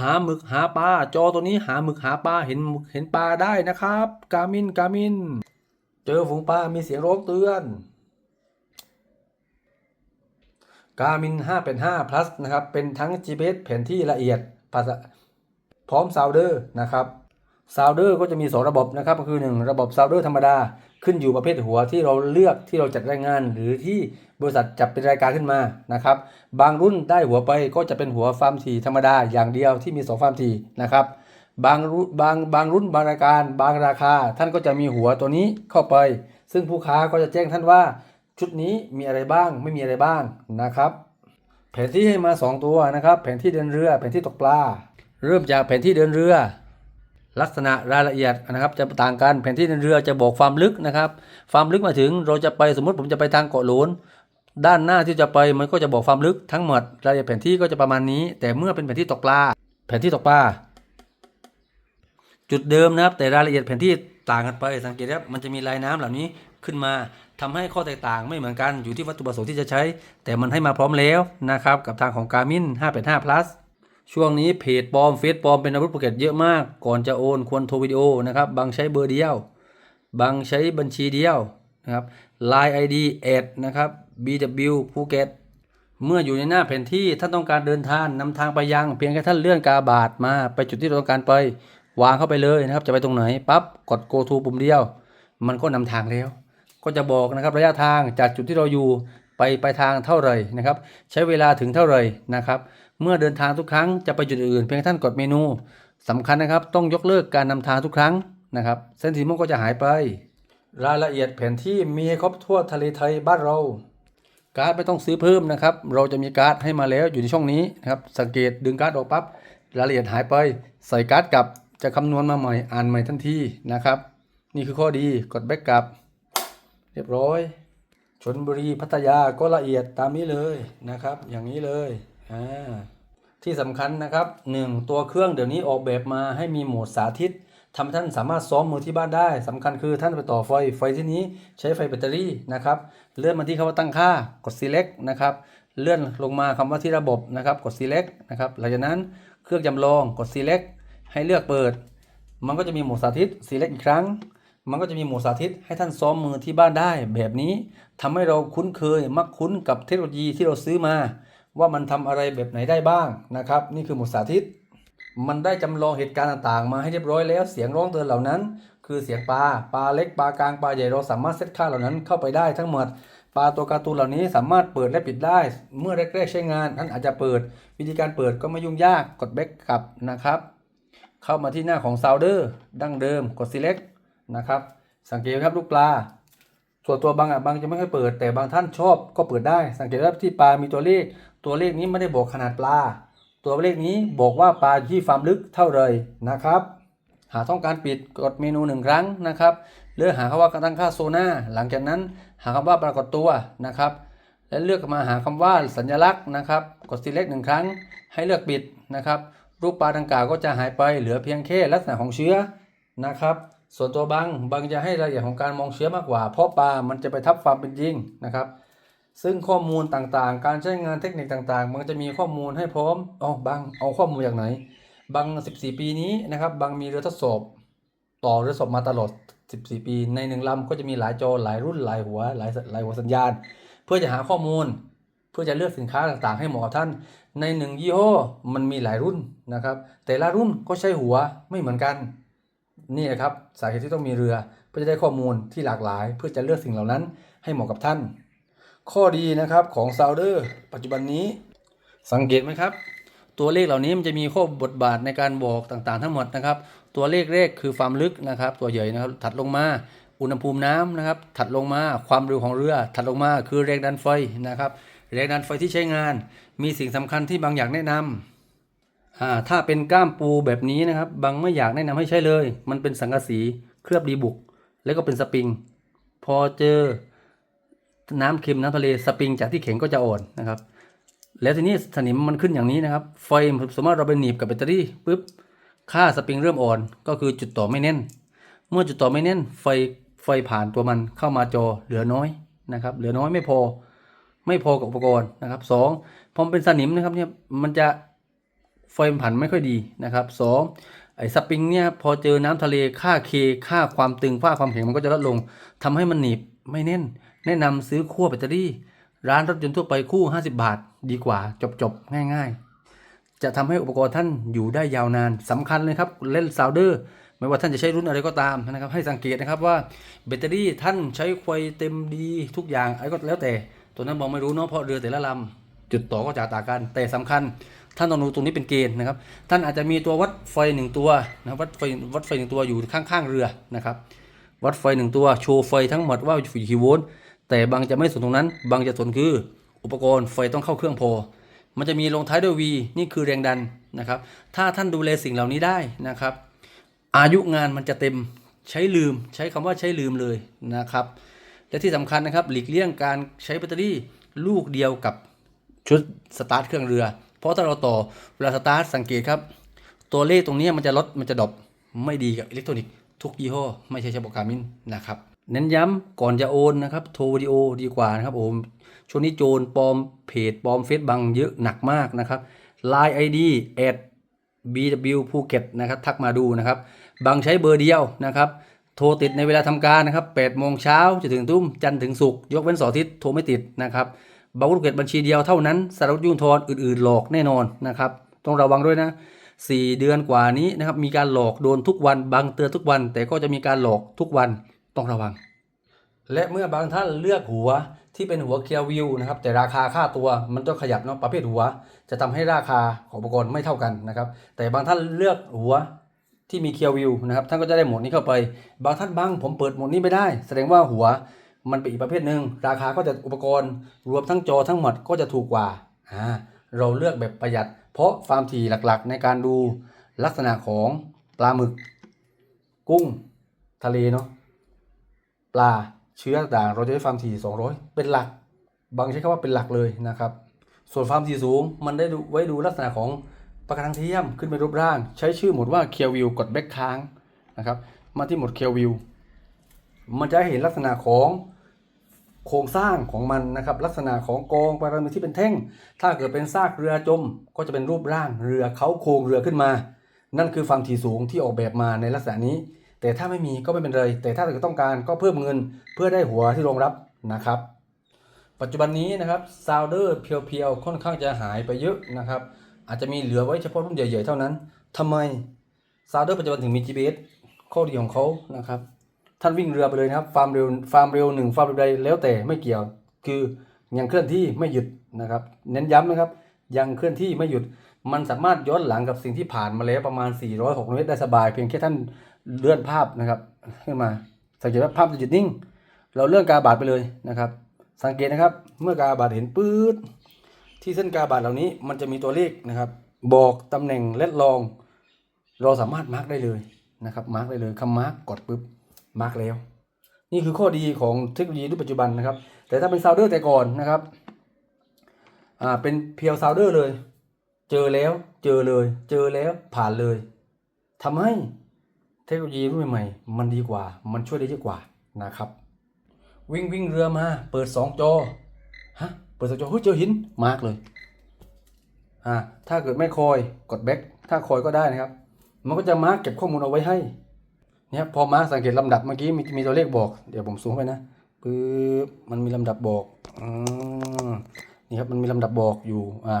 หาหมึกหาปลาจอตัวนี้หาหมึกหาปลาเห็นเห็นปลาได้นะครับกามินกามิน เจอฝูงปลามีเสียงร้องเตือนกามิน5เป็น5 plus นะครับ เป็นทั้ง GPS แผนที่ละเอียดพร้อมซาวเดอร์นะครับ ซาวเดอร์ก็จะมี 2 ระบบนะครับก็คือ 1 ระบบซาวเดอร์ธรรมดาขึ้นอยู่ประเภทหัวที่เราเลือกที่เราจัดรายงาน หรือที่บริษัทจับเป็นรายการขึ้นมานะครับบางรุ่นได้หัวไปก็จะเป็นหัวฟาร์มถี่ธรรมดาอย่างเดียวที่มี 2 ฟาร์มถี่นะครับบางรุ่นบางบางรุ่นบางรายการ บางราคา ท่านก็จะมีหัวตัวนี้เข้าไป ซึ่งผู้ค้าก็จะแจ้งท่านว่า ชุดนี้มีอะไรบ้างไม่มีอะไรบ้างนะครับ แผนที่ให้มา 2 ตัวนะครับ แผนที่เดินเรือ แผนที่ตกปลา เริ่มจากแผนที่เดินเรือ ลักษณะรายละเอียดนะครับจะต่างกันแผนที่เรือจะบอกความลึกนะครับ ความลึกมาถึงเราจะไปสมมติผมจะไปทางเกาะหลนด้านหน้าที่จะไปมันก็จะบอกความลึกทั้งหมดรายละเอียดแผนที่ก็จะประมาณนี้ แต่เมื่อเป็นแผนที่ตกปลา แผนที่ตกปลา จุดเดิมนะครับ แต่รายละเอียดแผนที่ต่างกันไปสังเกตครับมันจะมีลายน้ำเหล่านี้ขึ้นมาทำให้ข้อแตกต่างไม่เหมือนกันอยู่ที่วัตถุประสงค์ที่จะใช้ แต่มันให้มาพร้อมแล้วนะครับกับทางของ Garmin 585 plus ช่วงนี้เพจปลอมเฟซปลอมเป็นอาวุธภูเกตเยอะมาก ก่อนจะโอนควรโทรวิดีโอนะครับ บางใช้เบอร์เดียว บางใช้บัญชีเดียวนะครับ Line ID แอดนะครับ BW ภูเก็ตเมื่ออยู่ในหน้าแผนที่ท่านต้องการเดินทางนำทางไปยัง เพียงแค่ท่านเลื่อนกาบาทมาไปจุดที่เราต้องการไปวางเข้าไปเลยนะครับ จะไปตรงไหนปั๊บกด go to ปุ่มเดียว มันก็นำทางแล้ว ก็จะบอกนะครับระยะทางจากจุดที่เราอยู่ไปไปทางเท่าไหร่นะครับ ใช้เวลาถึงเท่าไหร่นะครับ เมื่อเดินทางทุกครั้งจะไปจุดอื่นเพียงท่านกดเมนูสำคัญนะครับ ต้องยกเลิกการนำทางทุกครั้งนะครับ เส้นสีม่วงก็จะหายไป รายละเอียดแผนที่มีครบทั่วทะเลไทยบ้านเรา การ์ดไม่ต้องซื้อเพิ่มนะครับ เราจะมีการ์ดให้มาแล้วอยู่ในช่องนี้นะครับสังเกตดึงการ์ดออกปั๊บรายละเอียดหายไป ใส่การ์ดกลับจะคำนวณมาใหม่อ่านใหม่ทันทีนะครับ นี่คือข้อดีกดแบ็กกลับ เรียบร้อยชนบุรีพัทยาก็ละเอียดตามนี้เลยนะครับ อย่างนี้เลย อ่าที่สำคัญนะครับ 1 ตัวเครื่องเดี๋ยวนี้ออกแบบมาให้มีโหมดสาธิตทำท่านสามารถซ้อมมือที่บ้านได้สำคัญคือท่านไปต่อไฟ ไฟที่นี้ใช้ไฟแบตเตอรี่นะครับ เลื่อนมาที่คำว่าตั้งค่ากด select นะครับ เลื่อนลงมาคำว่าที่ระบบนะครับ กด select นะครับ หลังจากนั้นเครื่องจำลองกด select ให้เลือกเปิด มันก็จะมีโหมดสาธิต select อีกครั้ง มันก็จะมีโหมดสาธิตให้ท่านซ้อมมือที่บ้านได้ แบบนี้ทำให้เราคุ้นเคยมักคุ้นกับเทคโนโลยีที่เราซื้อมา ว่ามันทำอะไรแบบไหนได้บ้างนะครับ นี่คือหมดสาธิต มันได้จำลองเหตุการณ์ต่างๆ มาให้เรียบร้อยแล้ว เสียงร้องเตือนเหล่านั้น คือเสียงปลาปลาเล็กปลากลางปลาใหญ่เราสามารถเซตค่าเหล่านั้นเข้าไปได้ทั้งหมดปลาตัวการ์ตูนเหล่านี้สามารถเปิดและปิดได้ เมื่อแรกๆใช้งานท่านอาจจะเปิด วิธีการเปิดก็ไม่ยุ่งยากกดแบ็กกลับนะครับ เข้ามาที่หน้าของ Sounder ดั้งเดิมกด select นะครับ สังเกตครับลูกปลา ส่วนตัวบางอะบางจะไม่ค่อยเปิด แต่บางท่านชอบก็เปิดได้ สังเกตว่าที่ปลามีตัวเลข ตัวเลขนี้ไม่ได้บอกขนาดปลา ตัวเลขนี้บอกว่าปลาอยู่ที่ความลึกเท่าไรนะครับ หากต้องการปิดกดเมนูหนึ่งครั้งนะครับเลือกหาคำว่าตั้งค่าโซน่าหลังจากนั้นหาคำว่าปรากฏตัวนะครับ และเลือกมาหาคำว่าสัญลักษณ์นะครับ กด select หนึ่งครั้ง ให้เลือกปิดนะครับ รูปปลาดังกล่าวก็จะหายไปเหลือเพียงแค่ลักษณะของเชื้อนะครับส่วนตัวบางบางจะให้รายละเอียดของการมองเชื้อมากกว่า เพราะปลามันจะไปทับความเป็นจริงนะครับ ซึ่งข้อมูลต่างๆ การใช้งานเทคนิคต่างๆ มันจะมีข้อมูลให้พร้อมอ๋อบางเอาข้อมูลจากไหน บาง 14 ปีนี้นะครับบางมีเรือทดสอบ ต่อเรือทดสอบมาตลอด 14 ปี ในหนึ่งลำก็จะมีหลายจอหลายรุ่นหลายหัวหลายหลายหัวสัญญาณ เพื่อจะหาข้อมูล เพื่อจะเลือกสินค้าต่างๆ ให้เหมาะกับท่าน ในหนึ่งยี่ห้อมันมีหลายรุ่นนะครับ แต่ละรุ่นก็ใช้หัวไม่เหมือนกันนี่นะครับสาเหตุที่ต้องมีเรือเพื่อจะได้ข้อมูลที่หลากหลาย เพื่อจะเลือกสิ่งเหล่านั้นให้เหมาะกับท่าน ข้อดีนะครับของซาวเดอร์ปัจจุบันนี้ สังเกตไหมครับ ตัวเลขเหล่านี้มันจะมีข้อบทบาทในการบอกต่างๆ ทั้งหมดนะครับ ตัวเลขเลขคือความลึกนะครับ ตัวใหญ่นะครับถัดลงมาอุณหภูมิน้ำนะครับ ถัดลงมาความเร็วของเรือ ถัดลงมาคือแรงดันไฟนะครับแรงดันไฟที่ใช้งาน มีสิ่งสำคัญที่บางอย่างแนะนำอ่าถ้าเป็นก้ามปูแบบนี้นะครับ บางไม่อยากแนะนำให้ใช้เลย มันเป็นสังกะสีเคลือบดีบุก แล้วก็เป็นสปริง พอเจอ น้ำเค็มน้ำทะเลสปริงจากที่แข็งก็จะอ่อนนะครับ แล้วทีนี้สนิมมันขึ้นอย่างนี้นะครับไฟสมมติเราไปหนีบกับแบตเตอรี่ปุ๊บค่าสปริงเริ่มอ่อน ก็คือจุดต่อไม่แน่น เมื่อจุดต่อไม่แน่น ไฟไฟผ่านตัวมันเข้ามาจอเหลือน้อยนะครับ เหลือน้อยไม่พอไม่พอกับอุปกรณ์นะครับสองพอมเป็นสนิมนะครับเนี่ยมันจะไฟมันผันไม่ค่อยดีนะครับสองไอ้สปริงเนี่ยพอเจอน้ำทะเลค่าเคค่าความตึงค่าความแข็งมันก็จะลดลงทำให้มันหนีบไม่แน่น แนะนำซื้อขั้วแบตเตอรี่ ร้านรถยนต์ทั่วไปคู่ 50 บาท ดีกว่าจบจบง่าย ๆ จะทำให้อุปกรณ์ท่านอยู่ได้ยาวนานสำคัญเลยครับเล่นซาวเดอร์ไม่ว่าท่านจะใช้รุ่นอะไรก็ตามนะครับให้สังเกตนะครับว่าแบตเตอรี่ท่านใช้ไฟเต็มดีทุกอย่างอะไรก็แล้วแต่ตัวนั้นบอกไม่รู้เนาะเพราะเรือแต่ละลำจุดต่อก็จะต่างกันแต่สำคัญท่านต้องดูตรงนี้เป็นเกณฑ์นะครับ ท่านอาจจะมีตัววัดไฟหนึ่งตัวนะวัดไฟวัดไฟหนึ่งตัวอยู่ข้างๆเรือนะครับ วัดไฟหนึ่งตัวโชว์ไฟทั้งหมดว่าอยู่กี่โวลต์ แต่บางจะไม่สนตรงนั้น บางจะสนคืออุปกรณ์ไฟต้องเข้าเครื่องพอ มันจะมีลงท้ายด้วย V นี่คือแรงดันนะครับ ถ้าท่านดูแลสิ่งเหล่านี้ได้นะครับ อายุงานมันจะเต็มใช้ลืม ใช้คำว่าใช้ลืมเลยนะครับ และที่สำคัญนะครับ หลีกเลี่ยงการใช้แบตเตอรี่ลูกเดียวกับชุดสตาร์ทเครื่องเรือ เพราะถ้าเราต่อเวลาสตาร์ทสังเกตครับ ตัวเลขตรงนี้มันจะลดมันจะดรอปไม่ดีกับอิเล็กทรอนิกส์ทุกยี่ห้อ ไม่ใช่เฉพาะการมินนะครับ เน้นย้ำก่อนจะโอนนะครับโทรวิดีโอดีกว่านะครับผมช่วงนี้โจรปลอมเพจปลอมเฟซบังเยอะหนักมากนะครับ Line ID at BW ภูเก็ตนะครับทักมาดูนะครับบางใช้เบอร์เดียวนะครับโทรติดในเวลาทำการนะครับ8โมงเช้าจะถึงทุ่มจันทร์ถึงศุกร์ยกเว้นเสาร์อาทิตย์โทรไม่ติดนะครับบางภูเก็ตบัญชีเดียวเท่านั้นสารวัตรยุ่งทอนอื่นๆ หลอกแน่นอนนะครับต้องระวังด้วยนะ4เดือนกว่านี้นะครับมีการหลอกโดนทุกวันบางเตือนทุกวัน แต่ก็จะมีการหลอกทุกวัน ต้องระวัง และเมื่อบางท่านเลือกหัวที่เป็นหัวเคียววิวนะครับ แต่ราคาค่าตัวมันต้องขยับเนาะประเภทหัว จะทำให้ราคาของอุปกรณ์ไม่เท่ากันนะครับ แต่บางท่านเลือกหัวที่มีเคียววิวนะครับท่านก็จะได้โหมดนี้เข้าไป บางท่านบางผมเปิดโหมดนี้ไม่ได้ แสดงว่าหัวมันเป็นอีกประเภทหนึ่งราคาก็จะอุปกรณ์ รวมทั้งจอทั้งหมดก็จะถูกกว่าอ่าเราเลือกแบบประหยัด เพราะความถี่หลักๆ ในการดูลักษณะของปลาหมึก กุ้ง ทะเลเนาะ ปลาเชื้อต่างเราจะได้ความถี่200 เป็นหลัก บางใช้คำว่าเป็นหลักเลยนะครับ ส่วนความถี่สูง มันได้ดูไว้ดูลักษณะของประกันทางเทียมขึ้นไปรูปร่าง ใช้ชื่อหมดว่าเคียววิวกดแบ็คค้างนะครับ มาที่หมดเคียววิวมันจะเห็นลักษณะของโครงสร้างของมันนะครับ ลักษณะของกองปลาหมึกที่เป็นแท่ง ถ้าเกิดเป็นซากเรือจม ก็จะเป็นรูปร่างเรือเขาโครงเรือขึ้นมา นั่นคือความถี่สูงที่ออกแบบมาในลักษณะนี้ แต่ถ้าไม่มีก็ไม่เป็นไร แต่ถ้าเกิดต้องการก็เพิ่มเงินเพื่อได้หัวที่รองรับนะครับ ปัจจุบันนี้นะครับซาวเดอร์เพียวๆค่อนข้างจะหายไปเยอะนะครับ อาจจะมีเหลือไว้เฉพาะรุ่นใหญ่ๆเท่านั้นทำไมซาวเดอร์ปัจจุบันถึงมี GPS ข้อดีของเขานะครับท่านวิ่งเรือไปเลยนะครับฟาร์มเร็วฟาร์มเร็วหนึ่งฟาร์มเร็วใดแล้วแต่ไม่เกี่ยวคือยังเคลื่อนที่ไม่หยุดนะครับ เน้นย้ำนะครับ ยังเคลื่อนที่ไม่หยุด มันสามารถย้อนหลังกับสิ่งที่ผ่านมาแล้วประมาณ 400 600เมตรได้สบาย เพียงแค่ท่านเลื่อนภาพนะครับขึ้นมา สังเกตว่าภาพจะหยุดนิ่ง เราเลื่อนกาบาดไปเลยนะครับ สังเกตนะครับ เมื่อกาบาดเห็นปื๊ดที่เส้นกาบาดเหล่านี้มันจะมีตัวเลขนะครับ บอกตำแหน่งและลอง เราสามารถมาร์กได้เลยนะครับมาร์กได้เลยคำมาร์กกดปุ๊บมาร์กแล้ว นี่คือข้อดีของเทคโนโลยีรุ่นปัจจุบันนะครับ แต่ถ้าเป็นซาวเดอร์แต่ก่อนนะครับอ่าเป็นเพียวซาวเดอร์เลย เจอแล้ว เจอเลย เจอแล้วผ่านเลยทำให้เทคโนโลยีรุ่นใหม่ๆมันดีกว่า มันช่วยได้เยอะกว่านะครับ วิ่งวิ่งเรือมา เปิดสองจอฮะเปิดสองจอเฮ้ยเจอหินมาร์กเลยอ่าถ้าเกิดไม่คอยกดแบ็กถ้าคอยก็ได้นะครับ มันก็จะมาร์กเก็บข้อมูลเอาไว้ให้เนี่ยพอมาร์กสังเกตลำดับเมื่อกี้มีมีตัวเลขบอก เดี๋ยวผมซูมไปนะปึ๊บมันมีลำดับบอกอืมนี่ครับมันมีลำดับบอกอยู่อ่า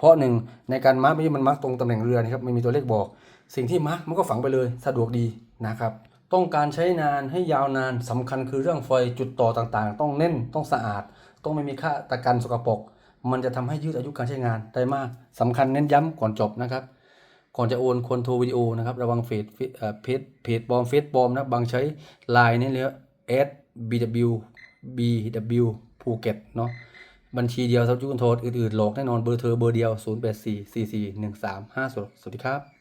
เพราะหนึ่งในการมาร์กไม่ใช่มันมาร์กตรงตำแหน่งเรือนะครับไม่มีตัวเลขบอก สิ่งที่มาร์กมันก็ฝังไปเลยสะดวกดีนะครับต้องการใช้นานให้ยาวนานสำคัญคือเรื่องไฟจุดต่อต่างๆ ต้องแน่นต้องสะอาด ต้องไม่มีค่าตะกันสกปรกมันจะทำให้ยืดอายุการใช้งานได้มากสำคัญเน้นย้ำก่อนจบนะครับ ก่อนจะโอนควรโทรวิดีโอนะครับ ระวังเฟซเอ่อเพจเพจปลอมเฟซปลอมนะบางใช้ไลน์นี่เลยเอส bw bw ภูเก็ตเนาะ บัญชีเดียวสำหรับยุคโทษอื่นๆหลอกแน่นอนเบอร์เธอเบอร์เดียว 084 44 13 50สวัสดีครับ